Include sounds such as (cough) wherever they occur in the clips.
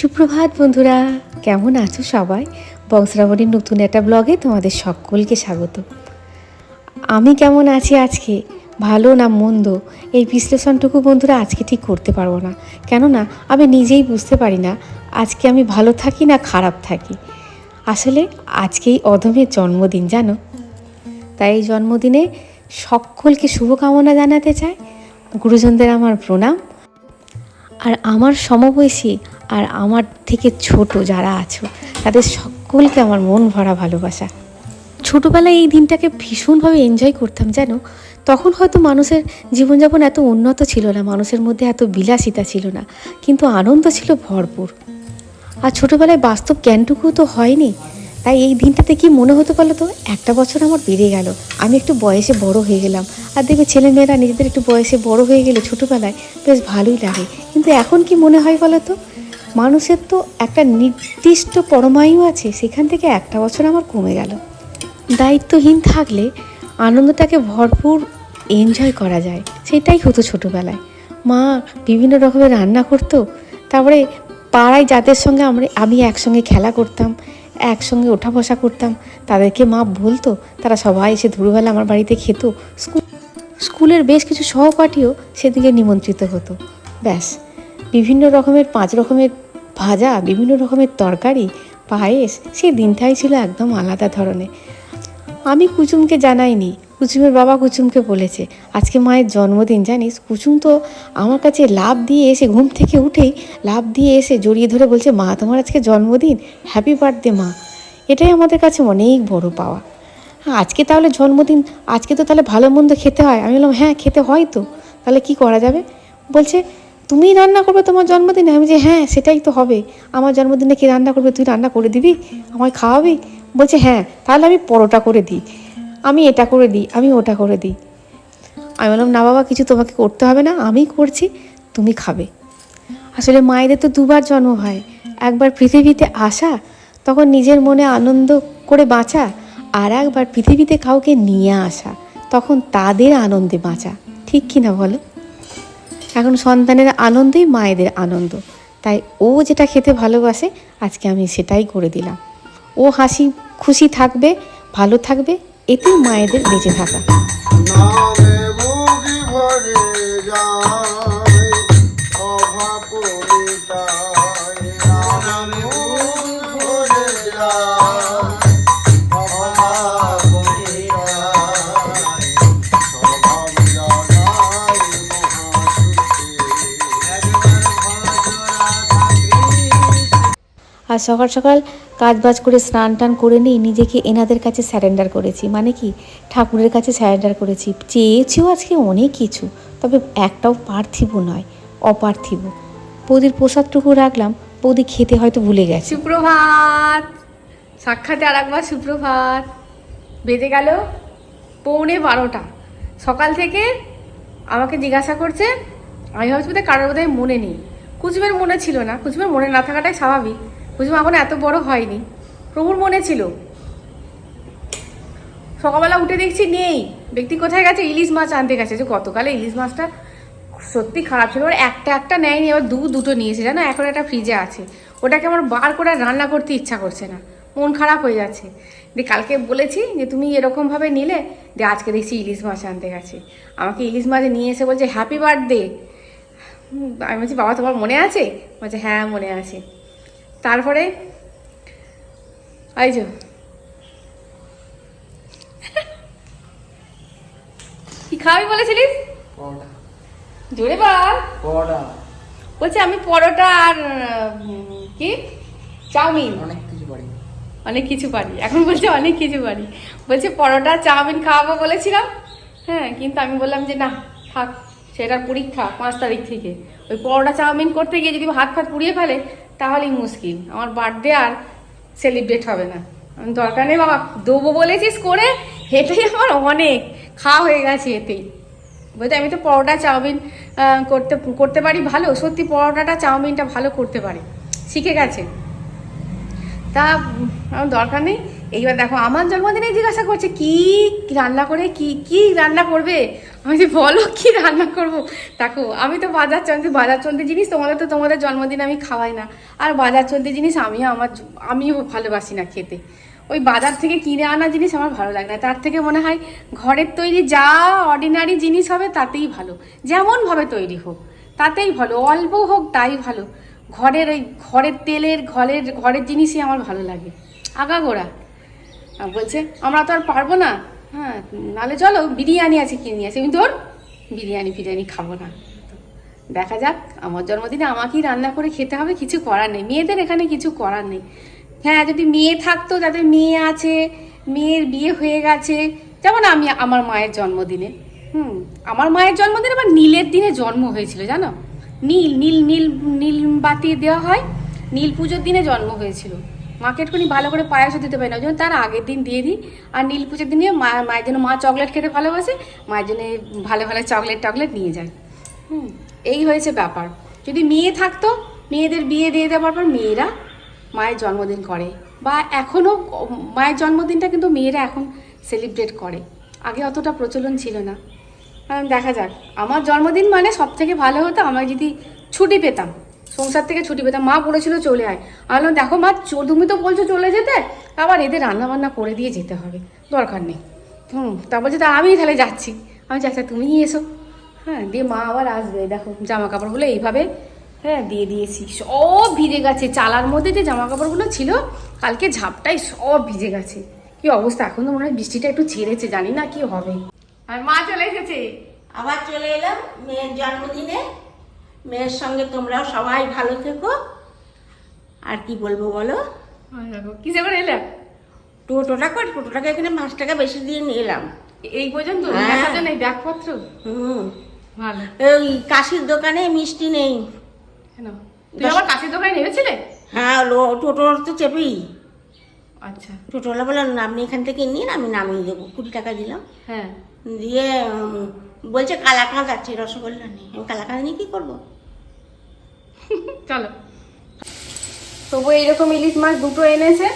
সুপ্রভাত বন্ধুরা, কেমন আছো সবাই? বংশরাবণীর নতুন একটা ব্লগে তোমাদের সকলকে স্বাগত। আমি কেমন আছি আজকে? ভালো না মন্দ? এই বিশ্লেষণটুকু বন্ধুরা আজকে ঠিক করতে পারব না। কেননা, আমি নিজেই বুঝতে পারি না, আজকে আমি ভালো থাকি না খারাপ থাকি? আসলে আজকেই অধমের জন্মদিন, জানো? তাই এই জন্মদিনে সকলকে শুভকামনা জানাতে চাই। গুরুজনদের আমার প্রণাম। আর আমার সমবয়সী আর আমার থেকে ছোট যারা আছো, তাদের সকলকে আমার মন ভরা ভালোবাসা। ছোটোবেলায় এই দিনটাকে ভীষণভাবে এনজয় করতাম, জানো? তখন হয়তো মানুষের জীবনযাপন এত উন্নত ছিল না, মানুষের মধ্যে এত বিলাসিতা ছিল না, কিন্তু আনন্দ ছিল ভরপুর। আর ছোটোবেলায় বাস্তব জ্ঞানটুকু তো হয়নি। তাই এই দিনটাতে কি মনে হতে পারল তো? একটা বছর আমার বেড়ে গেল। আমি একটু বয়সে বড় হয়ে গেলাম। আর দেখবে ছেলেমেয়েরা নিজেদের একটু বয়সে বড় হয়ে গেলে ছোটোবেলায় বেশ ভালোই লাগে। কিন্তু এখন কি মনে হয় বলো তো? মানুষের তো একটা নির্দিষ্ট পরমায়ু আছে, সেখান থেকে একটা বছর আমার কমে গেল। দায়িত্বহীন থাকলে আনন্দটাকে ভরপুর এনজয় করা যায়। সেটাই হতো ছোটোবেলায়। মা বিভিন্ন রকমের রান্না করতো। তারপরে পাড়ায় যাদের সঙ্গে আমরা, আমি একসঙ্গে খেলা করতাম। একসঙ্গে ওঠা বসা করতাম। তাদেরকে মা বলতো, তারা সবাই এসে দুপুরবেলা আমার বাড়িতে খেত। স্কুল স্কুলের বেশ কিছু সহপাঠীও সেদিকে নিমন্ত্রিত হতো। ব্যাস, বিভিন্ন রকমের, পাঁচ রকমের ভাজা, বিভিন্ন রকমের তরকারি, পায়েস, সেই দিনটাই ছিল একদম আলাদা ধরনের। আমি কুচুমকে জানাইনি কুচুমের বাবা কুচুমকে বলেছে, আজকে মায়ের জন্মদিন, জানিস? কুচুম তো আমার কাছে লাভ দিয়ে এসে ঘুম থেকে উঠেই লাভ দিয়ে এসে জড়িয়ে ধরে বলছে, মা, তোমার আজকে জন্মদিন হ্যাপি বার্থডে মা। এটাই আমাদের কাছে অনেক বড় পাওয়া। হ্যাঁ আজকে তাহলে জন্মদিন, আজকে তো তাহলে ভালো মন্দ খেতে হয়। আমি বললাম হ্যাঁ খেতে হয় তো। তাহলে কি করা যাবে? বলছে, তুমিই রান্না করবে তোমার জন্মদিনে? আমি যে হ্যাঁ সেটাই তো হবে। আমার জন্মদিনে কি রান্না করবে? তুই রান্না করে দিবি? আমায় খাওয়াবি? বলছে হ্যাঁ তাহলে আমি পরোটা করে দিই। আমি এটা করে দিই, আমি ওটা করে দিই। আমি বললাম, না বাবা, কিছু তোমাকে করতে হবে না, আমি করছি, তুমি খাবে। আসলে মায়েদের তো দুবার জন্ম হয়। একবার পৃথিবীতে আসা, তখন নিজের মনে আনন্দ করে বাঁচা, আর একবার পৃথিবীতে কাউকে নিয়ে আসা, তখন তাদের আনন্দে বাঁচা। ঠিক কি না বলো? এখন সন্তানের আনন্দই মায়েদের আনন্দ। তাই ও যেটা খেতে ভালোবাসে, আজকে আমি সেটাই করে দিলাম। ও হাসি খুশি থাকবে, ভালো থাকবে এতেই মায়েদের বেঁচে থাকা। আর সকাল সকাল কাজ বাজ করে স্নান টান করে নিই নিজেকে এনাদের কাছে স্যারেন্ডার করেছি। মানে কি? ঠাকুরের কাছে স্যারেন্ডার করেছি। চেয়েছিও আজকে অনেক কিছু, তবে একটাও পার্থিব নয়, অপার্থিব। বৌদির প্রসাদটুকু রাখলাম বৌদি খেতে হয়তো ভুলে গেছে। সুপ্রভাত! সাক্ষাতে আর একবার সুপ্রভাত। বেজে গেল পৌনে বারোটা। সকাল থেকে আমাকে জিজ্ঞাসা করছে, আমি ভাবছি বোধহয় কারোর বোধহয় মনে নেই। কুচুমের মনে ছিল না। কুচুমের মনে না থাকাটাই স্বাভাবিক। কুচুম এখন এত বড় হয়নি। প্রভুর মনে ছিল। সকালবেলা উঠে দেখছি নেই। ব্যক্তি কোথায় গেছে? ইলিশ মাছ আনতে গেছে। যে গতকালে ইলিশ মাছটা সত্যি খারাপ ছিল। ওর একটা একটা নেয়নি, এবার দু দুটো নিয়েছে। জানো, এখন একটা ফ্রিজে আছে। ওটাকে আমার বার করে রান্না করতে ইচ্ছা করছে না। মন খারাপ হয়ে যাচ্ছে। দিয়ে কালকে বলেছি যে, তুমি এরকমভাবে নিলে? দিয়ে আজকে দেখছি ইলিশ মাছ আনতে গেছে। আমাকে ইলিশ মাছ নিয়ে এসে বলছে হ্যাপি বার্থডে আমি বলছি, বাবা, তোমার মনে আছে? বলছে হ্যাঁ মনে আছে। তারপরে যে কি খাওয়াবি বলেছিলিস? জোরে বল। বলছে আমি পরোটা আর কি? চাউমিন। অনেক কিছু পারি। অনেক কিছু পারি। এখন বলছে অনেক কিছু পারি। বলছে পরোটা চাউমিন খাওয়াবো বলেছিলাম। হ্যাঁ কিন্তু আমি বললাম যে না থাক সেটার পরীক্ষা পাঁচ তারিখ থেকে। ওই পরোটা চাউমিন করতে গিয়ে যদি হাত ফাত পুড়িয়ে ফেলে তাহলেই মুশকিল। আমার বার্থডে আর সেলিব্রেট হবে না। আমি দরকার নেই, বাবা, দেবো বলেছিস করে এটাই আমার অনেক। খাওয়া হয়ে গেছে এতেই। বলতে আমি তো পরোটা, চাউমিন করতে করতে পারি ভালো, সত্যি পরোটাটা, চাউমিনটা ভালো করতে পারি। শিখে গেছে। তা, আমার দরকার নেই। এইবার দেখো, আমার জন্মদিনে জিজ্ঞাসা করছে, কি রান্না করে, কি কি রান্না করবে? আমি যে বলো কি রান্না করব? দেখো, আমি তো বাজার চন্দ্র বাজার চন্দ্রের জিনিস তোমাদের তো তোমাদের জন্মদিন আমি খাওয়াই না। আর বাজার চন্দ্রের জিনিস আমিও আমার আমিও ভালোবাসি না খেতে। ওই বাজার থেকে কিনে আনা জিনিস আমার ভালো লাগে না। তার থেকে মনে হয় ঘরের তৈরি যা অর্ডিনারি জিনিস হবে তাতেই ভালো। যেমনভাবে তৈরি হোক, তাতেই ভালো। অল্প হোক, তাই ভালো। ঘরের ওই ঘরের তেলের, ঘরের ঘরের জিনিসই আমার ভালো লাগে। আগাগোড়া বলছে, আমরা তো আর পারব না। হ্যাঁ নালে চলো, বিরিয়ানি আছে কিনে নিয়ে আসি। আমি তোর বিরিয়ানি ফিরিয়ানি খাব না। দেখা যাক, আমার জন্মদিনে আমাকেই রান্না করে খেতে হবে, কিছু করার নেই। মেয়েদের এখানে কিছু করার নেই। হ্যাঁ যদি মেয়ে থাকতো, যাদের মেয়ে আছে, মেয়ের বিয়ে হয়ে গেছে, যেমন আমি, আমার মায়ের জন্মদিনে। হুম, আমার মায়ের জন্মদিনে আবার নীলের দিনে জন্ম হয়েছিল, জানো? নীল নীল নীল নীল বাতি দেওয়া হয়, নীল পুজোর দিনে জন্ম হয়েছিল। মাকে একটুখানি ভালো করে পায়াসও দিতে পারি না, ওই জন্য তার আগের দিন দিয়ে দিই। আর নীল পুজোর দিনে মা, মায়ের জন্য মা চকলেট খেতে ভালোবাসে, মায়ের জন্য ভালো ভালো চকলেট টকলেট নিয়ে যায়। হুম, এই হয়েছে ব্যাপার। যদি মেয়ে থাকতো, মেয়েদের বিয়ে দিয়ে দেওয়ার পর মেয়েরা মায়ের জন্মদিন করে। বা এখনও মায়ের জন্মদিনটা কিন্তু মেয়েরা এখন সেলিব্রেট করে। আগে অতটা প্রচলন ছিল না। দেখা যাক। আমার জন্মদিন মানে সব থেকে ভালো হতো, আমার যদি ছুটি পেতাম। সংসার থেকে ছুটি পেতাম। মা বলেছিল চলে আয়। আমি দেখো মা তুমি তো বলছো চলে যেতে, আবার এদের রান্না বান্না করে দিয়ে যেতে হবে। দরকার নেই। হুম, তা বলছে, তা আমিই তাহলে যাচ্ছি। আমি যাচ্ছি তুমিই এসো। হ্যাঁ দিয়ে মা আবার আসবে। দেখো জামা কাপড়গুলো এইভাবে হ্যাঁ দিয়ে দিয়েছি। সব ভিজে গেছে। চালার মধ্যে যে জামা কাপড়গুলো ছিল, কালকে ঝাপটাই সব ভিজে গেছে। কি অবস্থা? এখন তো মনে হয় বৃষ্টিটা একটু ছেড়েছে, জানি না কি হবে। আর মা চলে এসেছে। আবার চলে এলাম, মেয়ের জন্মদিনে। মেয়ের সঙ্গে তোমরাও সবাই ভালো থেকো। আর কি বলব বলো? কিসে করে এলে? টোটোটা কর টোটোটাকে এখানে পাঁচ টাকা বেশি দিয়ে নিয়ে এলাম এই পর্যন্ত? হ্যাঁ। এই ব্যাগপত্র? হুম। ভালো। ওই কাশির দোকানে মিষ্টি নেই। কেন? তুই আবার কাছের দোকানে নেমেছিলে? হ্যাঁ টোটোর তো চেপেই। আচ্ছা। টোটোলা বললাম আপনি এখান থেকে নিন আমি নামিয়ে দেবো। কুড়ি টাকা দিলাম। হ্যাঁ। দিয়ে বলছে কালাকাঁদ আছে রসগোল্লা নেই। আমি কালাকাঁদ নিয়ে কী করব? (laughs) চলো। তবু এইরকম ইলিশ মাছ দুটো এনেছে।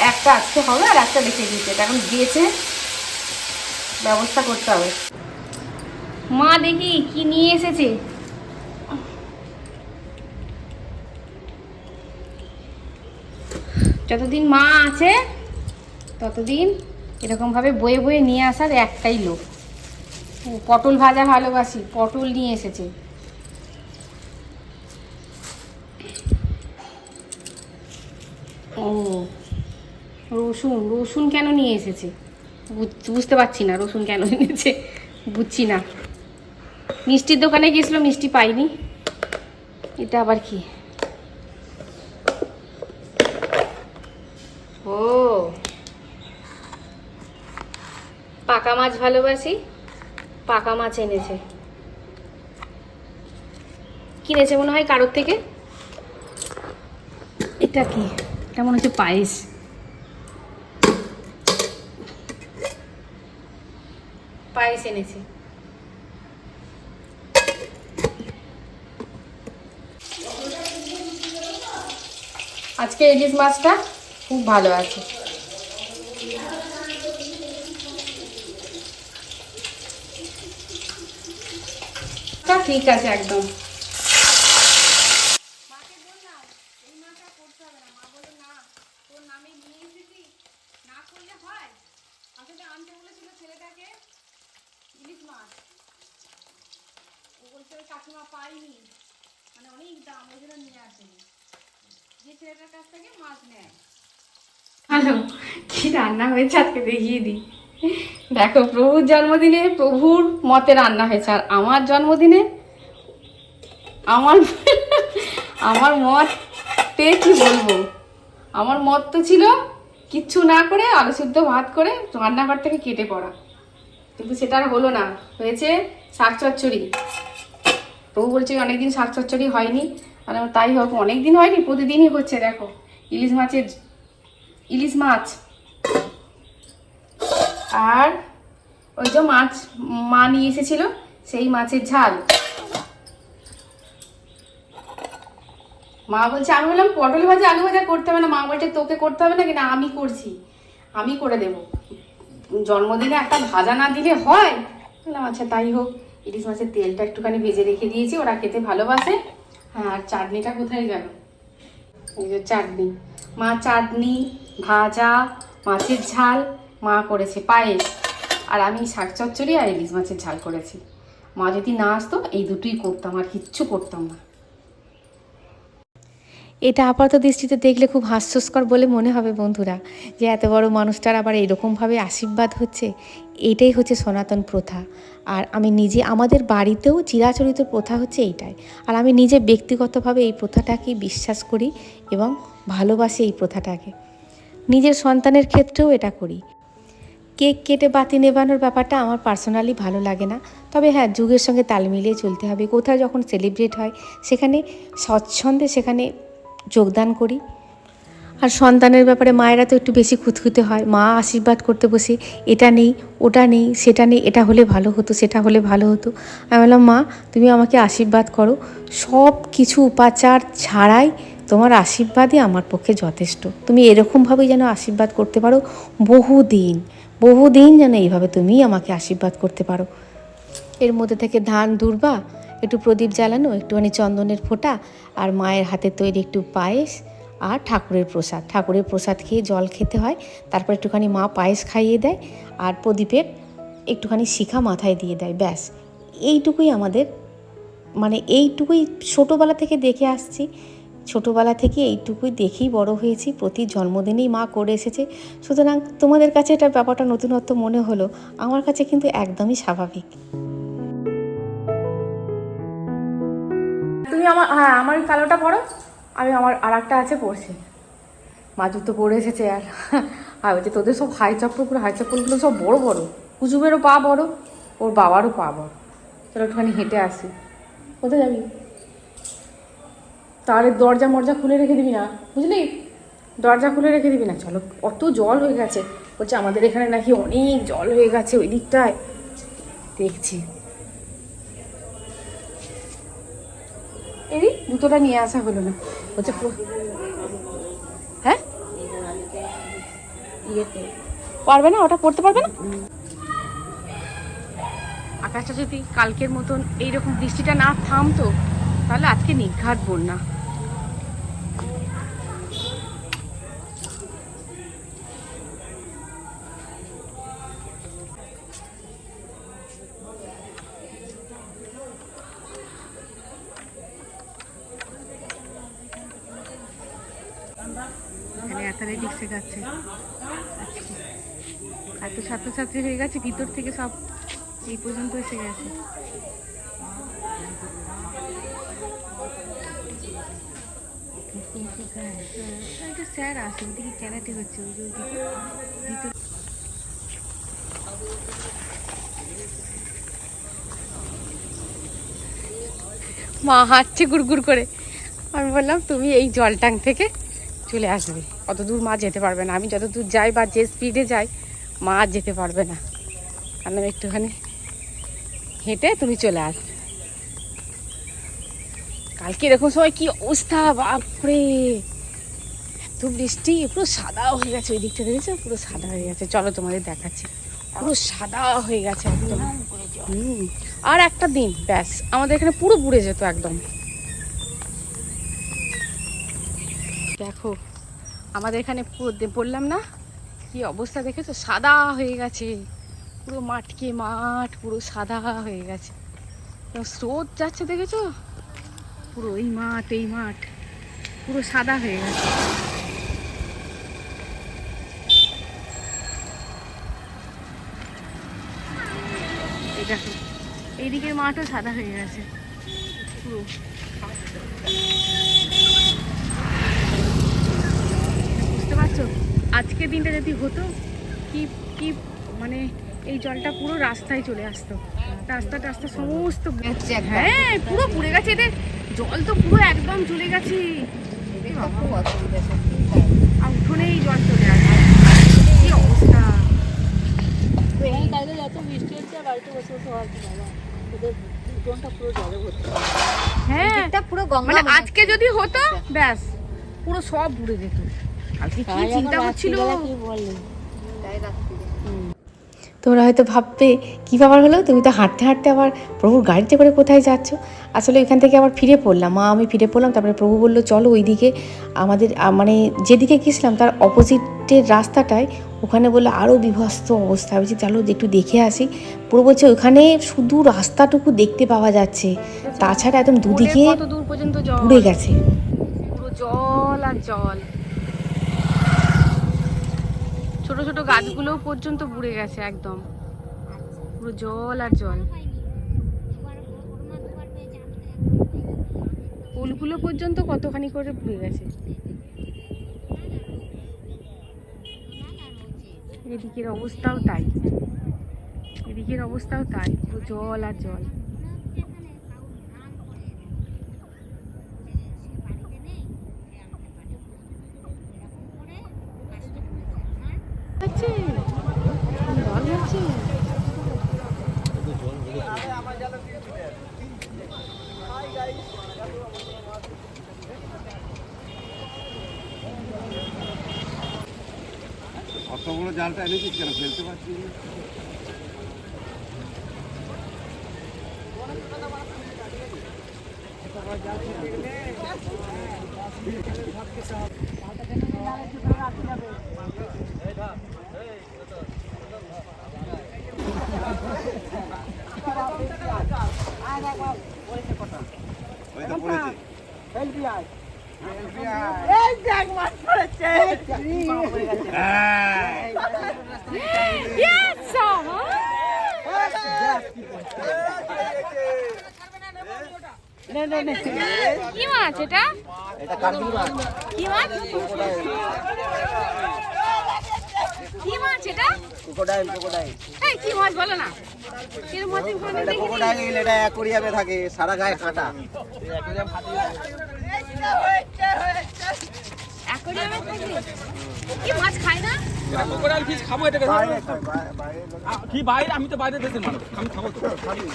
একটা আজকে হবে আর একটা রেখে দিয়েছে এখন দিয়েছে। ব্যবস্থা করতে হবে। মা দেখি কি নিয়ে এসেছে? যতদিন মা আছে, ততদিন এরকমভাবে বয়ে বয়ে নিয়ে আসার একটাই লোক। পটল ভাজা ভালোবাসি, পটল নিয়ে এসেছে। ও, রসুন রসুন কেন নিয়ে এসেছে? বুঝ- বুঝতে পারছি না রসুন কেন এনেছে, বুঝছি না। মিষ্টির দোকানে গিয়েছিল, মিষ্টি পাইনি। এটা আবার কি ও পাকা মাছ ভালোবাসি পাকা মাছ এনেছে। কিনেছে মনে হয় কারোর থেকে? এটা কি? এটা মনে হচ্ছে পায়েস। পায়েস এনেছে। আজকে ইলিশ মাছটা খুব ভালো আছে তা ঠিক আছে একদম মাকে বললাম এই মাছটা করতে হবে না মা বলল না তোর নামে নিয়ে এসেছি না করলে হয় আসলে আনতে বলেছিল ছেলেটাকে ইলিশ মাছ। ও বলছে ওই কাকিমা পাইনি। মানে অনেক দাম ওই জন্য নিয়ে আসেনি। যে ছেলেটার কাছ থেকে মাছ নেয়। হ্যালো কি রান্না হয়েছে আজকে দেখিয়ে দিই। দেখো, প্রভুর জন্মদিনে প্রভুর মতে রান্না হয়েছে, আর আমার জন্মদিনে আমার আমার মতে কি বলব? আমার মত তো ছিল কিচ্ছু না করে আলু সিদ্ধ ভাত করে রান্নাঘর থেকে কেটে পড়া। কিন্তু সেটা আর হলো না, হয়েছে শাক চচ্চড়ি। প্রভু বলছে অনেকদিন শাক চচ্চড়ি হয়নি। আমার তাই হোক, অনেকদিন হয়নি, প্রতিদিনই হচ্ছে, দেখো। ইলিশ মাছের, ইলিশ মাছ। আর ওই যে মাছ, মা নিয়ে এসেছিল, সেই মাছের ঝাল। মা বলছে, আমি বললাম, পটল ভাজা, আলু ভাজা করতে হবে না, মা বলছে, তোকে করতে হবে না কিনা, আমি করছি, আমি করে দেব। জন্মদিনে একটা ভাজা না দিলে হয়? বললাম আচ্ছা তাই হোক, ইলিশ মাছের তেলটা একটুখানি ভেজে রেখে দিয়েছি, ওরা খেতে ভালোবাসে। হ্যাঁ আর চাটনিটা কোথায় গেল? এই যে চাটনি। মা চাটনি, ভাজা, মাছের ঝাল মা করেছে পায়েস। আর আমি শাক চচ্চড়ি আর ইলিশ মাছের ঝাল করেছি। মা যদি না আসতো, এই দুটোই করতাম, আর কিচ্ছু করতাম না। এটা আপাতত দৃষ্টিতে দেখলে খুব হাস্যস্কর বলে মনে হবে বন্ধুরা, যে এত বড় মানুষটার আবার এরকমভাবে আশীর্বাদ হচ্ছে। এটাই হচ্ছে সনাতন প্রথা। আর আমি নিজে, আমাদের বাড়িতেও চিরাচরিত প্রথা হচ্ছে এইটাই। আর আমি নিজে ব্যক্তিগতভাবে এই প্রথাটাকে বিশ্বাস করি এবং ভালোবাসি এই প্রথাটাকে। নিজের সন্তানের ক্ষেত্রেও এটা করি। কেক কেটে বাতি নেবানোর ব্যাপারটা আমার পার্সোনালি ভালো লাগে না। তবে হ্যাঁ যুগের সঙ্গে তাল মিলিয়ে চলতে হবে। কোথাও যখন সেলিব্রেট হয়, সেখানে স্বচ্ছন্দে সেখানে যোগদান করি। আর সন্তানের ব্যাপারে মায়েরা তো একটু বেশি খুঁতখুঁতে হয়। মা আশীর্বাদ করতে বসে, এটা নেই, ওটা নেই, সেটা নেই, এটা হলে ভালো হতো, সেটা হলে ভালো হতো। আমি বললাম, মা, তুমি আমাকে আশীর্বাদ করো। সব কিছু উপাচার ছাড়াই তোমার আশীর্বাদই আমার পক্ষে যথেষ্ট। তুমি এরকমভাবেই যেন আশীর্বাদ করতে পারো বহুদিন। বহুদিন যেন এইভাবে তুমি আমাকে আশীর্বাদ করতে পারো। এর মধ্যে থেকে ধান, দুর্বা, একটু প্রদীপ জ্বালানো, একটুখানি চন্দনের ফোঁটা আর মায়ের হাতে তৈরি একটু পায়েস আর ঠাকুরের প্রসাদ। ঠাকুরের প্রসাদ খেয়ে জল খেতে হয়, তারপর একটুখানি মা পায়েস খাইয়ে দেয় আর প্রদীপের একটুখানি শিখা মাথায় দিয়ে দেয়, ব্যাস। এইটুকুই আমাদের মানে এইটুকুই ছোটোবেলা থেকে দেখে আসছি। ছোটোবেলা থেকে এইটুকুই দেখেই বড় হয়েছি। প্রতি জন্মদিনেই মা করে এসেছে। সুতরাং তোমাদের কাছে এটা ব্যাপারটা নতুনত্ব মনে হলো, আমার কাছে কিন্তু একদমই স্বাভাবিক। তুমি আমার হ্যাঁ আমার কালোটা পরো। আমি আমার আর একটা আছে পড়ছি মা জুতো পরে এসেছে আর। আর ওই যে তোদের সব হাই চপ্পলগুলো হাই চপ্পলগুলো সব বড় বড়। কুজুবেরও পা বড়, ওর বাবারও পা বড়। চলো একটুখানি হেঁটে আসি। কোথায় যাবি? তাহলে দরজা মরজা খুলে রেখে দিবি না, বুঝলি? দরজা খুলে রেখে দিবি না, চলো, অত জল হয়ে গেছে। বলছে, আমাদের এখানে নাকি অনেক জল হয়ে গেছে ওই দিকটায়। দেখছি। এরি, জুতোটা নিয়ে আসা হলো না। বলছে হ্যাঁ? পারবে না, ওটা পড়তে পারবে না? আকাশটা যদি কালকের মতন এইরকম বৃষ্টিটা না থামতো, তাহলে আজকে নিঘাত বন্যা এখানে অ্যাথলেটিক্স শেখাচ্ছে আজকে এত ছাত্রছাত্রী হয়ে গেছে, ভিতর থেকে সব এই পর্যন্ত এসে গেছে। মা হাঁটছে গুড়গুড় করে। আমি বললাম, তুমি এই জল ট্যাঙ্ক থেকে চলে আসবে। অত দূর মা যেতে পারবে না। আমি যত দূর যাই বা যে স্পিডে যাই মা আর যেতে পারবে না। আমি একটুখানি হেঁটে তুমি চলে আসবে কালকে এরকম সবাই কি অবস্থা, বাপরে। এত বৃষ্টি, পুরো সাদা হয়ে গেছে ওই দিকটা দেখেছ? পুরো সাদা হয়ে গেছে। চলো তোমাদের দেখাচ্ছি। পুরো সাদা হয়ে গেছে একদম। আর একটা দিন, ব্যাস। আমাদের এখানে পুরো বুড়ে যেত একদম। দেখো, আমাদের এখানে বললাম না। কি অবস্থা দেখেছ? সাদা হয়ে গেছে। পুরো মাঠকে মাঠ পুরো সাদা হয়ে গেছে। স্রোত যাচ্ছে দেখেছ? পুরো এই মাঠ এই মাঠ পুরো সাদা হয়ে গেছে। দেখো, এইদিকের মাঠও সাদা হয়ে গেছে। পুরো। বুঝতে পারছ? আজকের দিনটা যদি হতো কি কি মানে এই জলটা পুরো রাস্তায় চলে আসতো। রাস্তা টাস্তা সমস্ত হ্যাঁ পুরো পুড়ে গেছে এদের। জল তো পুরো একদম চলে গেছে। আর উঠোনেই জল চলে আসে। কি অবস্থা? যত বৃষ্টি হচ্ছে বাড়িতে বসে বসে হওয়ার বাবা? ওদের উঠোনটা পুরো জলে ভর্তি। হ্যাঁ এটা পুরো গঙ্গা মানে আজকে যদি হতো ব্যাস পুরো সব ঘুরে যেত। আজকে কি চিন্তা করছিল? কি বললি? তোমরা হয়তো ভাববে কী ব্যাপার হলো? তুমি তো হাঁটতে হাঁটতে আবার প্রভুর গাড়িতে করে কোথায় যাচ্ছ? আসলে এখান থেকে আবার ফিরে পড়লাম। মা আমি ফিরে পড়লাম তারপরে প্রভু বলল চলো ওইদিকে আমাদের মানে যেদিকে গেছিলাম তার অপোজিটের রাস্তাটায় ওখানে বলল আরও বিভস্ত অবস্থা। বলছি, চলো একটু দেখে আসি। পুরো বলছে ওখানে শুধু রাস্তাটুকু দেখতে পাওয়া যাচ্ছে। তাছাড়া একদম দুদিকে কত দূর পর্যন্ত জল। ঘুরে গেছে। জল আর জল। ছোট ছোট গাছগুলোও পর্যন্ত বুড়ে গেছে একদম। পুরো জল আর জল। ফুলগুলো পর্যন্ত কতখানি করে বুড়ে গেছে? এদিকের অবস্থাও তাই। এদিকের অবস্থাও তাই, পুরো জল আর জল আছে জল আছে অতগুলো জালটা এনেছিস কেন ফেলতে পারছিস? ওই তো পড়েছে। কি মাছ এটা কি মাছ কি মাছ এটা না আমি এটা দেখিনি ক্রোকোডাইল এটা থাকে সারা গায়ে কাঁটা থাকে কি মাছ খায় না ফিশ খাব কি বাইরে আমি তো বাইরে দেশের মানুষ আমি খাব তো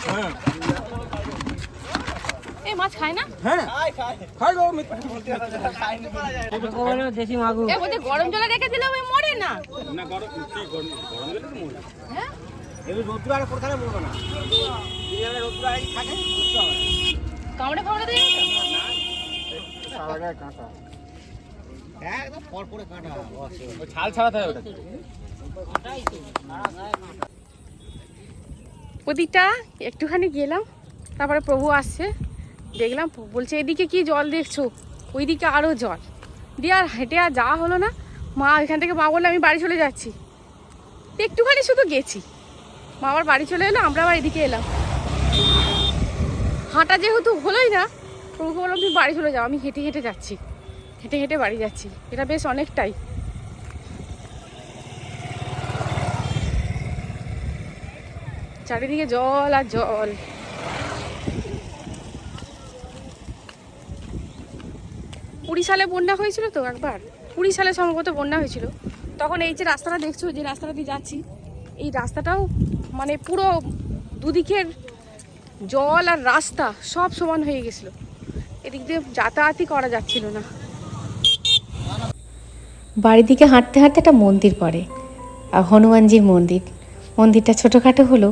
হ্যাঁ এই মাছ খায় না হ্যাঁ গো এ বলতে গরম জলে রেখে দিলে ওই মরে না না গরম কি গরম গরম গেলে তো মরে হ্যাঁ এগুলো রোদ্দুর আগে কোথায় বলব না দিনের রোদ্দুর আগে থাকে বুঝতে কামড়ে ফামড়ে দেয় সারা গায়ে কাঁটা একদম পর পরে ওই ছাল ছাড়াতে হবে ওটা ওদিকটা একটুখানি গেলাম তারপরে প্রভু আসছে দেখলাম বলছে এদিকে কি জল দেখছ? ওইদিকে আরও জল। দিয়ে আর হেঁটে আর যাওয়া হলো না। মা এখান থেকে মা বললে আমি বাড়ি চলে যাচ্ছি। একটুখানি শুধু গেছি। মা আবার বাড়ি চলে এলো আমরা আবার এদিকে এলাম। হাঁটা যেহেতু হলোই না প্রভুকে বললাম তুমি বাড়ি চলে যাও আমি হেঁটে হেঁটে যাচ্ছি। হেঁটে হেঁটে বাড়ি যাচ্ছি। এটা বেশ অনেকটাই। চারিদিকে জল আর জল। কুড়ি সালে বন্যা হয়েছিল তো একবার? কুড়ি সালে সম্ভবত বন্যা হয়েছিল। তখন এই যে রাস্তাটা দেখছ, যে রাস্তাটা দিয়ে যাচ্ছি, এই রাস্তাটাও মানে পুরো দুদিকের জল আর রাস্তা সব সমান হয়ে গেছিল। এদিক দিয়ে যাতায়াতই করা যাচ্ছিল না। বাড়ির দিকে হাঁটতে হাঁটতে একটা মন্দির পড়ে হনুমানজির মন্দির। মন্দিরটা ছোটোখাটো হলো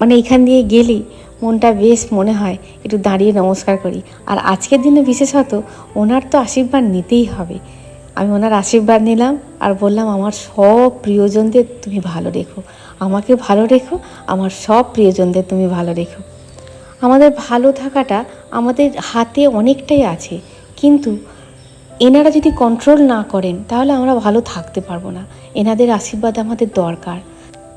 মানে এখান দিয়ে গেলেই মনটা বেশ মনে হয় একটু দাঁড়িয়ে নমস্কার করি। আর আজকের দিনে বিশেষত ওনার তো আশীর্বাদ নিতেই হবে। আমি ওনার আশীর্বাদ নিলাম আর বললাম, আমার সব প্রিয়জনদের তুমি ভালো রেখো। আমাকে ভালো রেখো, আমার সব প্রিয়জনদের তুমি ভালো রেখো। আমাদের ভালো থাকাটা আমাদের হাতে অনেকটাই আছে, কিন্তু এনারা যদি কন্ট্রোল না করেন, তাহলে আমরা ভালো থাকতে পারব না। এনাদের আশীর্বাদ আমাদের দরকার।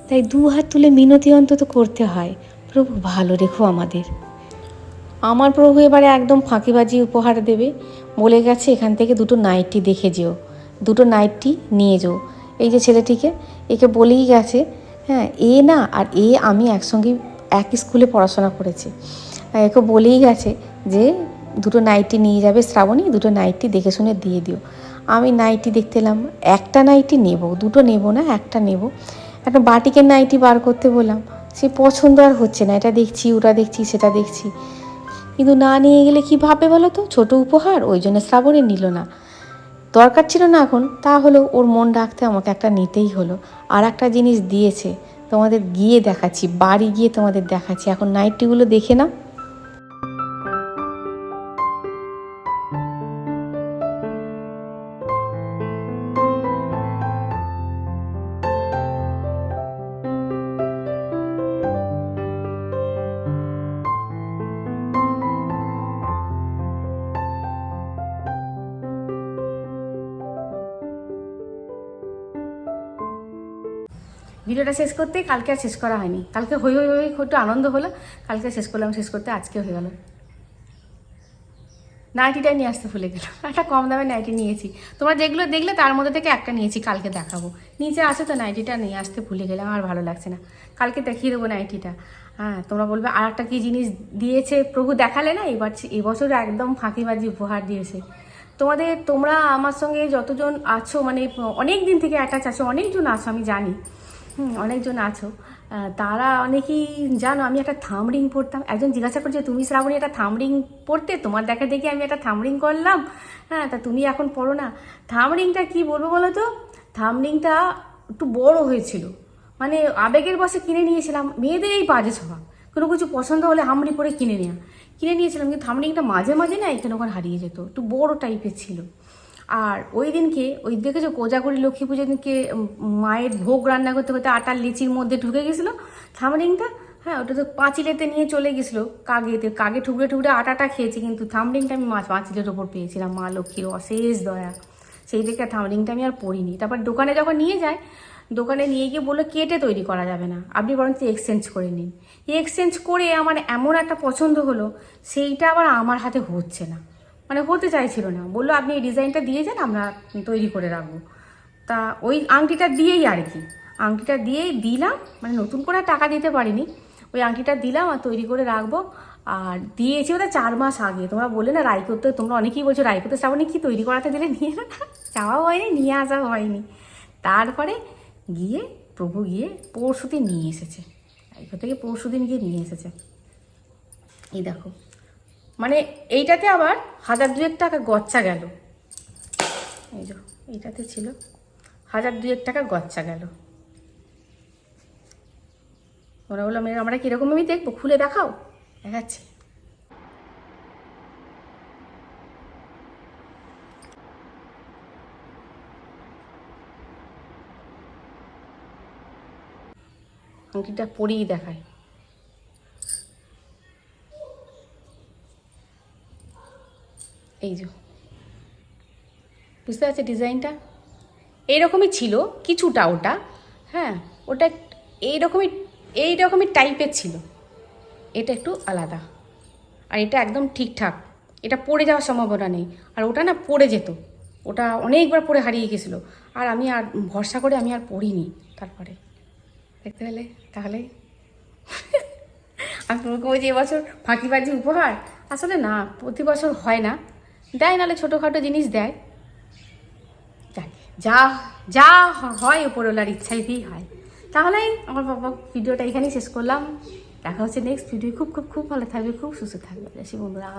তাই দু হাত তুলে মিনতি অন্তত করতে হয়। প্রভু ভালো রেখো আমাদের। আমার প্রভু এবারে একদম ফাঁকিবাজি উপহার দেবে। বলে গেছে, এখান থেকে দুটো নাইটি দেখে যেও। দুটো নাইটি নিয়ে যেও। এই যে ছেলেটিকে, একে বলেই গেছে হ্যাঁ এ না আর এ আমি একসঙ্গে এক স্কুলে পড়াশোনা করেছি। একে বলেই গেছে যে দুটো নাইটি নিয়ে যাবে শ্রাবণী, দুটো নাইটি দেখে শুনে দিয়ে দিও। আমি নাইটি দেখতে এলাম, একটা নাইটি নেব, দুটো নেব না, একটা নেব। একটা বাটিকের নাইটি বার করতে বললাম, সে পছন্দ আর হচ্ছে না, এটা দেখছি, ওটা দেখছি, সেটা দেখছি। কিন্তু না নিয়ে গেলে কি ভাববে বলো তো? ছোটো উপহার, ওই জন্য শ্রাবণী নিল না। দরকার ছিল না এখন তা হলেও ওর মন রাখতে আমাকে একটা নিতেই হলো। আর একটা জিনিস দিয়েছে, তোমাদের গিয়ে দেখাচ্ছি, বাড়ি গিয়ে তোমাদের দেখাচ্ছি। এখন নাইটিগুলো দেখে নাও। শেষ করতে, কালকে আর শেষ করা হয়নি। কালকে হই হই হই একটু আনন্দ হলো, কালকে শেষ করলাম, শেষ করতে আজকে হয়ে গেল। নাইটিটা নিয়ে আসতে ভুলে গেলাম (laughs) একটা কম দামে নাইটি নিয়েছি। তোমরা যেগুলো দেখলে তার মধ্যে থেকে একটা নিয়েছি, কালকে দেখাবো। নিচে আছে তো নাইটিটা নিয়ে আসতে ভুলে গেলাম, আর ভালো লাগছে না। কালকে দেখিয়ে দেবো নাইটিটা। হ্যাঁ তোমরা বলবে, আর একটা কী জিনিস দিয়েছে? প্রভু দেখালে না, এবার এবছর একদম ফাঁকিবাজি উপহার দিয়েছে। তোমাদের, তোমরা আমার সঙ্গে যতজন আছো মানে অনেক দিন থেকে অ্যাটাচ আছো, অনেকজন আছো, আমি জানি। অনেকজন আছো। তারা অনেকেই, জানো, আমি একটা থাম রিং পরতাম। একজন জিজ্ঞাসা করছে, তুমি শ্রাবণী একটা থাম রিং পরতে? তোমার দেখা দেখি আমি একটা থাম রিং করলাম। হ্যাঁ তা তুমি এখন পড়ো না। থাম রিংটা কী বলব বলো তো? থাম রিংটা একটু বড় হয়েছিল। মানে আবেগের বসে কিনে নিয়েছিলাম। মেয়েদের এই বাজে স্বভাব। কোনো কিছু পছন্দ হলে হামড়ি করে কিনে নেওয়া কিনে নিয়েছিলাম, কিন্তু থামরিংটা মাঝে মাঝে না এখানে ওখানে হারিয়ে যেত। একটু বড় টাইপের ছিল। আর ওই দিনকে, ওই দেখেছ কোজাগরি লক্ষ্মী পুজোর দিনকে মায়ের ভোগ রান্না করতে করতে আটার লিচির মধ্যে ঢুকে গেছিল। থামরিংটা হ্যাঁ ওটা তো পাঁচিলেতে নিয়ে চলে গেছিল, কাগেতে, কাগে ঠুকরে ঠুকরে আটাটা খেয়েছি, কিন্তু থামরিংটা আমি মাছ পাঁচিলের ওপর পেয়েছিলাম, মা লক্ষ্মীর অশেষ দয়া। সেই দেখে থামরিংটা আমি আর পরিনি তারপর দোকানে যখন নিয়ে যায়, দোকানে নিয়ে গিয়ে বলল, কেটে তৈরি করা যাবে না, আপনি বরঞ্চ এক্সচেঞ্জ করে নিন। এক্সচেঞ্জ করে আমার এমন একটা পছন্দ হলো, সেইটা আবার আমার হাতে হচ্ছে না। মানে হতে চাইছিল না। বলল, আপনি এই ডিজাইনটা দিয়ে যান, আমরা তৈরি করে রাখব। তা ওই আংটিটা দিয়েই আর কি। আংটিটা দিয়েই দিলাম মানে নতুন করে টাকা দিতে পারিনি। ওই আংটিটা দিলাম আর তৈরি করে রাখব। আর দিয়েছি ওটা চার মাস আগে। তোমরা বলে না রাই করতে তোমরা অনেকেই বলছো করতে শ্রাবণী কি তৈরি করাতে দিলে? নিয়ে না যাওয়াও হয়নি, নিয়ে আসাও হয়নি। তারপরে গিয়ে, প্রভু গিয়ে পরশুদিন নিয়ে এসেছে। রাইকো থেকে পরশুদিন গিয়ে নিয়ে এসেছে। এই দেখো। মানে এইটাতে আবার হাজার দুয়েক টাকা গচ্চা গেল। এই যে, এইটাতে ছিল হাজার দুয়েক টাকা গচ্চা গেল। ওরা বললাম আমরা কীরকম আমি দেখব? খুলে দেখাও। দেখাচ্ছি। আংটিটা পরেই দেখায়। এই যে। বুঝতে পারছে ডিজাইনটা? এইরকমই ছিল, কিছুটা ওটা হ্যাঁ ওটা এইরকমই এইরকমই টাইপের ছিল। এটা একটু আলাদা। আর এটা একদম ঠিকঠাক। এটা পড়ে যাওয়ার সম্ভাবনা নেই। আর ওটা না পড়ে যেত। ওটা অনেকবার পরে হারিয়ে গেছিল। আর আমি আর ভরসা করে আমি আর পড়িনি তারপরে। দেখতে পেলে? তাহলে? (laughs) আমি তোমাকে বলছি এবছর ফাঁকিবাজি উপহার? আসলে না প্রতি বছর হয় না। দেয়, নাহলে ছোটোখাটো জিনিস দেয়। যা যা হয় উপরওয়ালার ইচ্ছাইতেই হয়। তাহলে আমার বাবা ভিডিওটা এখানেই শেষ করলাম। দেখা হচ্ছে নেক্সট ভিডিও খুব খুব খুব ভালো থাকবে, খুব সুস্থ থাকবে। বন্ধুরা